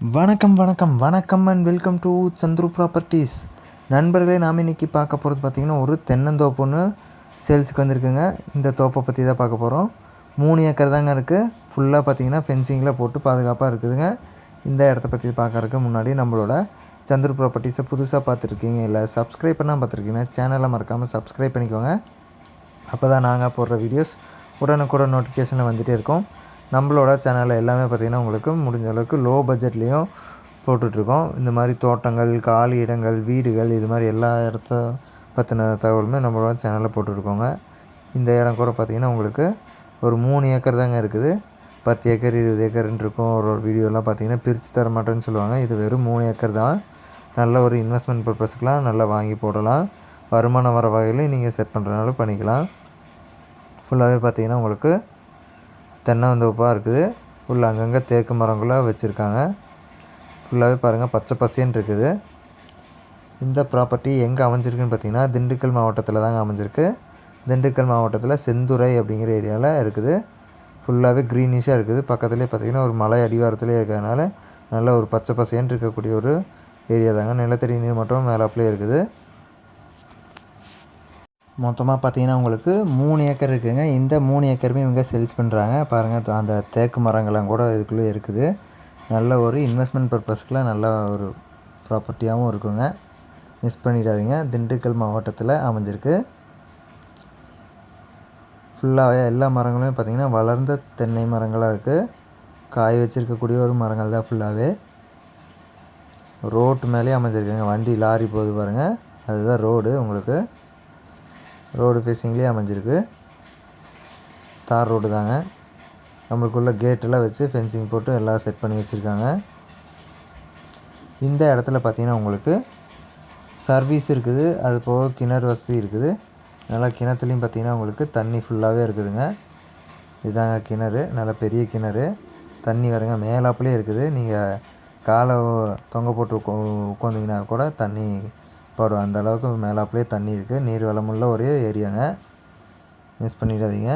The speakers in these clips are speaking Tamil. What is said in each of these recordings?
வணக்கம் வணக்கம் வணக்கம் and welcome to Chandru properties நண்பர்களே நாம் இன்றைக்கி பார்க்க போகிறது பார்த்திங்கன்னா ஒரு தென்னந்தோப்புன்னு சேல்ஸுக்கு வந்திருக்குங்க. இந்த தோப்பை பற்றி தான் பார்க்க போகிறோம் மூணு ஏக்கர் தாங்க இருக்குது ஃபுல்லாக பார்த்திங்கன்னா ஃபென்சிங்கில் போட்டு பாதுகாப்பாக இருக்குதுங்க. இந்த இடத்த பற்றி பார்க்கறதுக்கு முன்னாடி நம்மளோட சந்துரு ப்ராப்பர்ட்டிஸை புதுசாக பார்த்துருக்கீங்க இல்லை சப்ஸ்கிரைப் பண்ணால் பார்த்துருக்கீங்கன்னா சேனலை மறக்காமல் சப்ஸ்கிரைப் பண்ணிக்கோங்க. அப்போ தான் நாங்கள் போடுற வீடியோஸ் உடனுக்குடன் நோட்டிஃபிகேஷனில் வந்துகிட்டே இருக்கோம். நம்மளோட சேனலில் எல்லாமே பார்த்திங்கன்னா உங்களுக்கு முடிஞ்ச அளவுக்கு லோ பட்ஜெட்லேயும் போட்டுட்ருக்கோம். இந்த மாதிரி தோட்டங்கள் காலி இடங்கள் வீடுகள் இது மாதிரி எல்லா இடத்த பற்றின தகவலுமே நம்மளோட சேனலில் போட்டுருக்கோங்க இந்த இடம் கூட பார்த்திங்கன்னா உங்களுக்கு ஒரு மூணு ஏக்கர் தாங்க இருக்குது. பத்து ஏக்கர் இருபது ஏக்கர்னு இருக்கும். ஒரு ஒரு வீடியோலாம் பார்த்திங்கன்னா பிரித்து தர மாட்டேன்னு சொல்லுவாங்க. இது வெறும் மூணு ஏக்கர் தான். நல்ல ஒரு இன்வெஸ்ட்மெண்ட் பர்பஸ்க்கெலாம் நல்லா வாங்கி போடலாம். வருமானம் வர வகையில் நீங்கள் செட் பண்ணுறதுனாலும் பண்ணிக்கலாம். ஃபுல்லாகவே பார்த்திங்கன்னா உங்களுக்கு தென்னந்தோப்பாக இருக்குது. ஃபுல் அங்கங்கே தேக்கு மரங்களாக வச்சுருக்காங்க. ஃபுல்லாகவே பாருங்கள் பச்சை பசேன்னு இருக்குது. இந்த ப்ராப்பர்ட்டி எங்கே அமைஞ்சிருக்குன்னு பார்த்தீங்கன்னா திண்டுக்கல் மாவட்டத்தில் தாங்க அமைஞ்சிருக்கு. திண்டுக்கல் மாவட்டத்தில் செந்துறை அப்படிங்கிற ஏரியாவில் இருக்குது. ஃபுல்லாகவே க்ரீனிஷாக இருக்குது. பக்கத்துலேயே பார்த்திங்கன்னா ஒரு மலை அடிவாரத்துலேயே இருக்கிறதுனால நல்ல ஒரு பச்சை பசேன்னு இருக்கக்கூடிய ஒரு ஏரியா தாங்க. நிலத்தடி நீர் மட்டும் மேலாப்பிலே இருக்குது. மொத்தமாக பார்த்தீங்கன்னா உங்களுக்கு மூணு ஏக்கர் இருக்குதுங்க இந்த மூணு ஏக்கருமே இவங்க சேல்ஸ் பண்ணுறாங்க பாருங்கள் அந்த தேக்கு மரங்கள்லாம் கூட இதுக்குள்ளே இருக்குது. நல்ல ஒரு இன்வெஸ்ட்மெண்ட் பர்பஸ்க்கெலாம் நல்ல ஒரு ப்ராப்பர்ட்டியாகவும் இருக்குங்க. மிஸ் பண்ணிடாதீங்க. திண்டுக்கல் மாவட்டத்தில் அமைஞ்சிருக்கு. ஃபுல்லாகவே எல்லா மரங்களுமே பார்த்திங்கன்னா வளர்ந்த தென்னை மரங்களாக இருக்குது காய் வச்சுருக்கக்கூடிய ஒரு மரங்கள் தான் ஃபுல்லாகவே ரோட்டு மேலேயே அமைஞ்சிருக்குங்க. வண்டி லாரி போகுது பாருங்கள் அதுதான் ரோடு உங்களுக்கு. ரோடு ஃபேஸிங்லேயே அமைஞ்சிருக்கு. தார் ரோடு தாங்க. நம்மளுக்குள்ள கேட்டெல்லாம் வச்சு ஃபென்சிங் போட்டு எல்லாம் செட் பண்ணி வச்சுருக்காங்க. இந்த இடத்துல பார்த்திங்கன்னா உங்களுக்கு சர்வீஸ் இருக்குது. அது போக கிணறு வசதி இருக்குது. நல்லா கிணத்துலேயும் பார்த்திங்கன்னா உங்களுக்கு தண்ணி ஃபுல்லாகவே இருக்குதுங்க. இதுதாங்க கிணறு. நல்ல பெரிய கிணறு. தண்ணி வருங்க. மேலாப்புலேயே இருக்குது. நீங்கள் காலை தொங்க போட்டு உட்காந்திங்கன்னா கூட தண்ணி படும் அந்த அளவுக்கு மேலாப்புலேயே தண்ணி இருக்குது நீர் வளமுள்ள ஒரு ஏரியாங்க. மிஸ் பண்ணிடாதீங்க.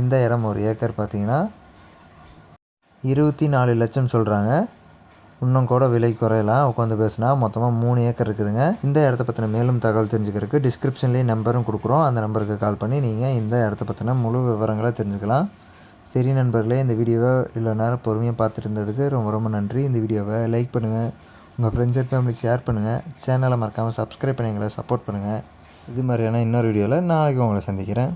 இந்த இடம் ஒரு ஏக்கர் பார்த்தீங்கன்னா இருபத்தி நாலு லட்சம் சொல்கிறாங்க இன்னும் கூட விலை குறையலாம் உட்காந்து பேசினா மொத்தமாக மூணு ஏக்கர் இருக்குதுங்க. இந்த இடத்த பற்றின மேலும் தகவல் தெரிஞ்சுக்கிறதுக்கு டிஸ்கிரிப்ஷன்லேயே நம்பரும் கொடுக்குறோம். அந்த நம்பருக்கு கால் பண்ணி நீங்கள் இந்த இடத்த பற்றின முழு விவரங்களை தெரிஞ்சுக்கலாம். சரி நண்பர்களே இந்த வீடியோவை இவ்வளோ நேரம் பொறுமையாக பார்த்துட்டு இருந்ததுக்கு ரொம்ப ரொம்ப நன்றி. இந்த வீடியோவை லைக் பண்ணுங்கள் உங்கள் ஃப்ரெண்ட்ஸ் அண்ட் ஃபேமிலிக்கு ஷேர் பண்ணுங்கள் சேனலை மறக்காமல் சப்ஸ்கிரைப் பண்ணி எங்களை சப்போர்ட் பண்ணுங்கள் இது மாதிரியான இன்னொரு வீடியோவில் நாளைக்கு உங்களை சந்திக்கிறேன்.